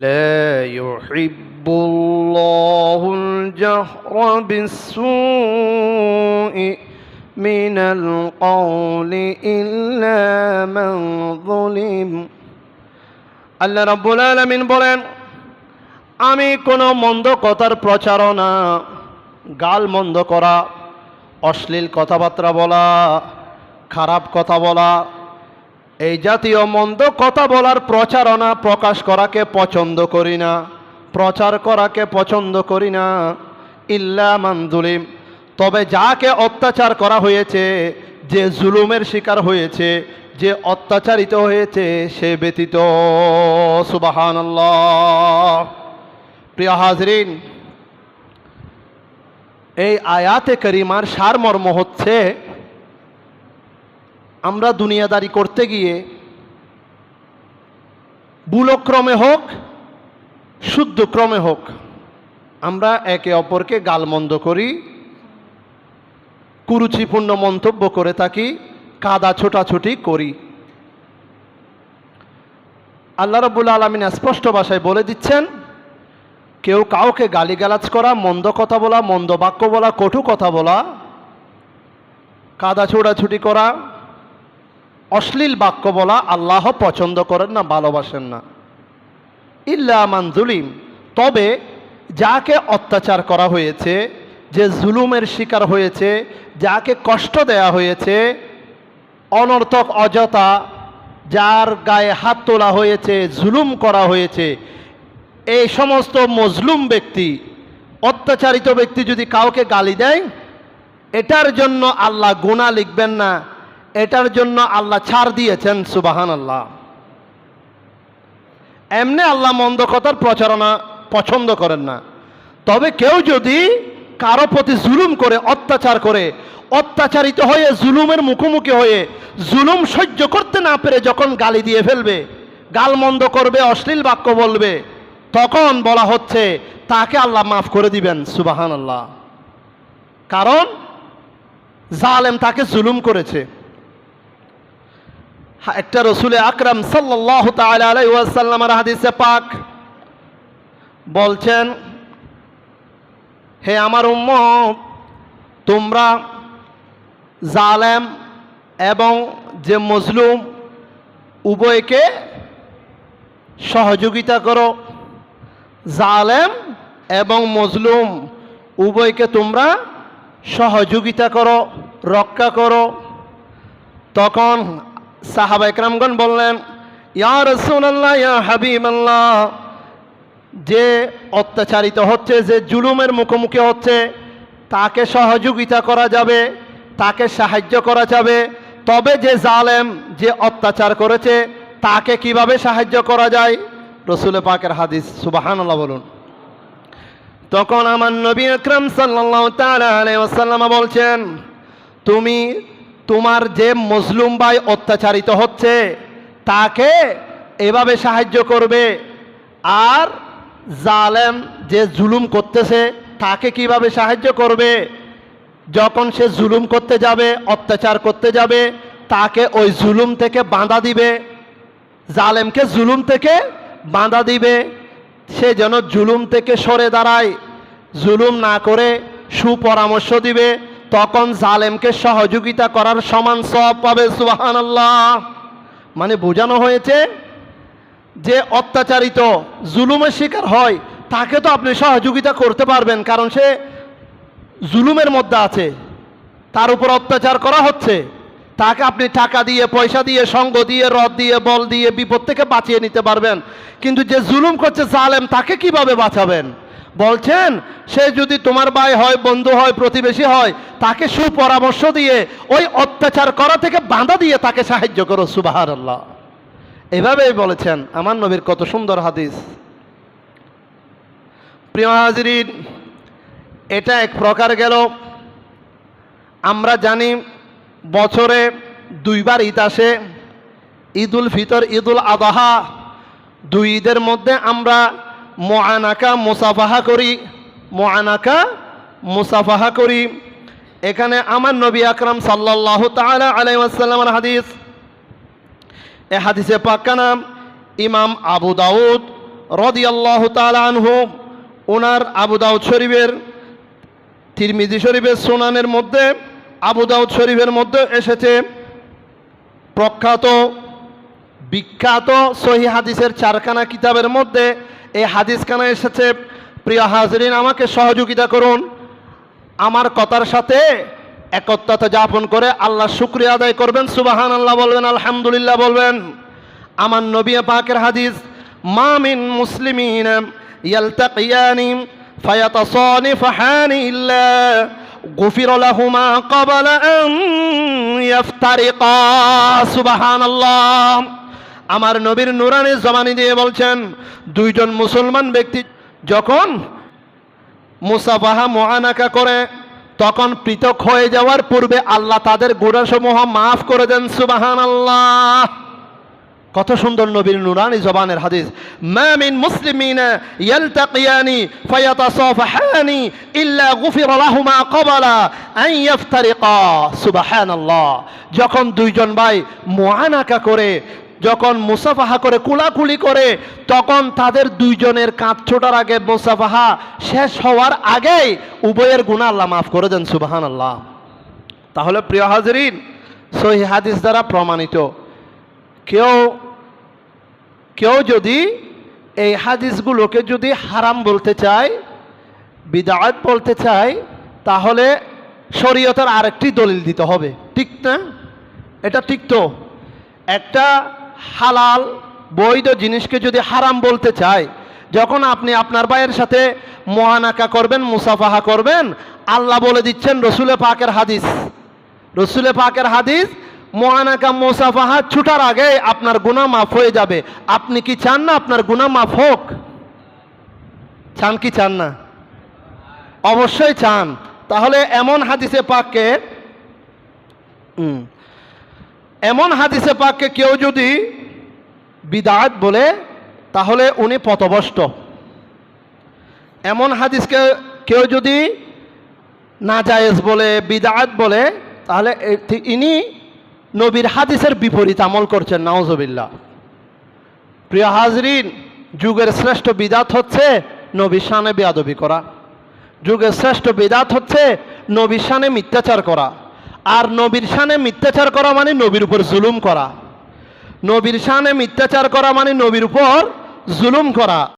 لا يحب الله الجهر بالسوء من القول إلا من ظلم আল্লাহ রাব্বুল আলামিন বলেন আমি কোনো মন্দ কথার প্রচারণা গাল মন্দ করা অশ্লীল কথাবার্তা বলা খারাপ কথা বলা এই জাতীয় মন্দ কথা বলার প্রচারণা প্রকাশ করাকে পছন্দ করি না। প্রচার করাকে পছন্দ করি না। ইল্লা মানজুলিম তবে যাকে অত্যাচার করা হয়েছে, যে জুলুমের শিকার হয়েছে, যে অত্যাচারিত হয়েছে, সে ব্যতীত। সুবাহান প্রিয় হাজরিন, এই আয়াতে করিমার সারমর্ম হচ্ছে আমরা দুনিয়াদারি করতে গিয়ে বুলক্রমে হোক, শুদ্ধক্রমে হোক, আমরা একে অপরকে গালমন্দ করি, কুরুচিপূর্ণ মন্তব্য করে থাকি, কাদা ছোটাছুটি করি। আল্লাহ রবুল্লা আলমিন স্পষ্ট ভাষায় বলে দিচ্ছেন, কেউ কাউকে গালিগালাজ করা, মন্দ কথা বলা, মন্দ বাক্য বলা, কটু কথা বলা, কাদা ছোড়াছুটি করা অশ্লীল বাক্য বলা আল্লাহ পছন্দ করেন না, ভালোবাসেন না। ইল্লা মানজুলিম তবে যাকে অত্যাচার করা হয়েছে, যে জুলুমের শিকার হয়েছে, যাকে কষ্ট দেয়া হয়েছে, অনর্থক অযথা, যার গায়ে হাত তোলা হয়েছে, জুলুম করা হয়েছে, এই সমস্ত মজলুম ব্যক্তি, অত্যাচারিত ব্যক্তি যদি কাউকে গালি দেয়, এটার জন্য আল্লাহ গুণা লিখবেন না। এটার জন্য আল্লাহ ছাড় দিয়েছেন সুবাহান আল্লাহ এমনি আল্লাহ মন্দ কথার প্রচারণা পছন্দ করেন না। তবে কেউ যদি কারও প্রতি জুলুম করে, অত্যাচার করে, অত্যাচারিত হয়ে, জুলুমের মুখোমুখি হয়ে, জুলুম সহ্য করতে না পেরে যখন গালি দিয়ে ফেলবে, গাল মন্দ করবে, অশ্লীল বাক্য বলবে, তখন বলা হচ্ছে, তাকে আল্লাহ মাফ করে দিবেন সুবাহান আল্লাহ কারণ জালেম তাকে জুলুম করেছে। একটা রসুলে আকরাম সাল্লাহ তালাইসাল্লামার হাদিসে পাক বলছেন, হে আমার উম্ম তোমরা জালেম এবং যে মজলুম, উভয়কে সহযোগিতা করো। জালেম এবং মজলুম, উভয়কে তোমরা সহযোগিতা করো, রক্ষা করো। তখন সাহাবা একরামগণ বললেন, ইয়া ইয়া হাবিবাল্লাহ, যে অত্যাচারিত হচ্ছে, যে জুলুমের মুখোমুখি হচ্ছে, তাকে সহযোগিতা করা যাবে, তাকে সাহায্য করা যাবে, তবে যে জালেম, যে অত্যাচার করেছে, তাকে কীভাবে সাহায্য করা যায়? রসুল পাকের হাদিস সুবাহান্লাহ বলুন। তখন আমার নবী আকরম সাল্লাহ তালাম বলছেন, তুমি তোমার যে মুসলুম ভাই অত্যাচারিত হচ্ছে, তাকে এভাবে সাহায্য করবে। আর জালেম যে জুলুম করতেছে, তাকে কীভাবে সাহায্য করবে? যখন সে জুলুম করতে যাবে, অত্যাচার করতে যাবে, তাকে ওই জুলুম থেকে বাঁধা দিবে। জালেমকে জুলুম থেকে বাঁধা দিবে। সে যেন জুলুম থেকে সরে দাঁড়ায়। জুলুম না করে সুপরামর্শ দিবে। তখন জালেমকে সহযোগিতা করার সমান সব পাবে সুবাহান মানে বোঝানো হয়েছে যে অত্যাচারিত, জুলুমের শিকার হয়, তাকে তো আপনি সহযোগিতা করতে পারবেন, কারণ সে জুলুমের মধ্যে আছে। তার উপর অত্যাচার করা হচ্ছে। তাকে আপনি টাকা দিয়ে, পয়সা দিয়ে, সঙ্গ দিয়ে, রদ দিয়ে, বল দিয়ে, বিপদ থেকে বাঁচিয়ে নিতে পারবেন। কিন্তু যে জুলুম করছে জালেম, তাকে কীভাবে বাঁচাবেন? বলছেন, সে যদি তোমার ভাই হয়, বন্ধু হয়, প্রতিবেশী হয়, তাকে সুপরামর্শ দিয়ে ওই অত্যাচার করা থেকে বাঁধা দিয়ে তাকে সাহায্য করো সুবাহার আল্লাহ এভাবেই বলেছেন আমার নবীর কত সুন্দর হাদিস। প্রিয় হাজরিন, এটা এক প্রকার গেল। আমরা জানি বছরে দুইবার ঈদ আসে, ঈদুল ফিতর, ঈদুল আদাহা। দুই ঈদের মধ্যে আমরা মোয়ানাকা মুসাফাহা করি, মোয়ানাকা মুসাফাহা করি। এখানে আমার নবী আকরাম সাল্লাহ তালা আলাইসাল্লামের হাদিস। এ হাদিসে পাক্কা নাম, ইমাম আবু দাউদ রদিয়াল্লাহ তাআলা আনহু। ওনার আবু দাউদ শরীফের, তিরমিজি শরীফের সোনানের মধ্যে, আবু দাউদ শরীফের মধ্যে এসেছে প্রখ্যাত, বিখ্যাত সহি হাদিসের চারখানা কিতাবের মধ্যে এই হাদিস কানা এসেছে? প্রিয় হাজরিন, আমাকে সহযোগিতা করুন। আমার কথার সাথে একত্রতা যাপন করে আল্লাহ শুক্রিয়া আদায় করবেন। সুবাহান আল্লাহ বলবেন, আলহামদুলিল্লাহ বলবেন। আমার নবী পাকের হাদিস মামিন মুসলিমিন ইয়ালতাকিয়ানি ফায়াতাসানি ফাহানি ইল্লা গুফির লাহুমা ক্বাবলা আন ইয়াফতারিকা। সুবহানাল্লাহ। আমার নবীর নুরানি জমানি দিয়ে বলছেন, দুইজন মুসলমান ব্যক্তি যখন মুসাফাহা মহানাকা করে, তখন পৃথক হয়ে যাওয়ার পূর্বে আল্লাহ তাদের গুণাসমূহ মাফ করে দেন সুবাহান আল্লাহ কত সুন্দর নবীর নুরানি জবানের হাদিস। মা মিন মুসলিমিন ইয়ালতাকিয়ানি ফায়াতাসাফাহানি ইল্লা গুফির লাহুমা ক্বাবলা আন ইফতারিকা সুবহানাল্লাহ। যখন দুইজন ভাই মুআনাকা করে যখন মুসাফাহা করে, কুলাকুলি করে, তখন তাদের দুইজনের কাঁধ ছোটার আগে মুসাফাহা শেষ হওয়ার আগেই উভয়ের গুনাহ আল্লাহ মাফ করে দেন সুবাহান আল্লাহ তাহলে প্রিয় হাজরিন, সহি হাদিস দ্বারা প্রমাণিত। কেউ কেউ যদি এই হাদিসগুলোকে যদি হারাম বলতে চায়, বিদায়ত বলতে চায়, তাহলে শরীয়তের আরেকটি দলিল দিতে হবে। ঠিক না? এটা ঠিক তো? একটা হালাল বৈধ জিনিসকে যদি হারাম বলতে চায় যখন আপনি আপনার ভাইয়ের সাথে মহানাকা করবেন মুসাফাহা করবেন আল্লাহ বলে দিচ্ছেন রসুলে পাকের হাদিস। রসুলে পাকের হাদিস মহানাকা মুসাফাহা ছুটার আগে আপনার গুণা মাফ হয়ে যাবে। আপনি কি চান না আপনার গুণা মাফ হোক? চান কি চান না? অবশ্যই চান। তাহলে এমন হাদিসে পাককে হুম, এমন হাদিসে পাককে কেউ যদি বিদাত বলে, তাহলে উনি পথভ্রষ্ট। এমন হাদিসকে কেউ যদি নাজায়েজ বলে, বিদাত বলে, তাহলে ইনি নবীর হাদিসের বিপরীত আমল করছেন নাওজবিল্লা প্রিয় হাজরিন, যুগের শ্রেষ্ঠ বিদাত হচ্ছে নবীর শানে বেয়াদবি করা। যুগের শ্রেষ্ঠ বিদাত হচ্ছে নবীর শানে মিথ্যাচার করা। আর নবীর সানে মিথ্যাচার করা মানে নবীর উপর জুলুম করা। নবীর সানে মিথ্যাচার করা মানে নবীর উপর জুলুম করা।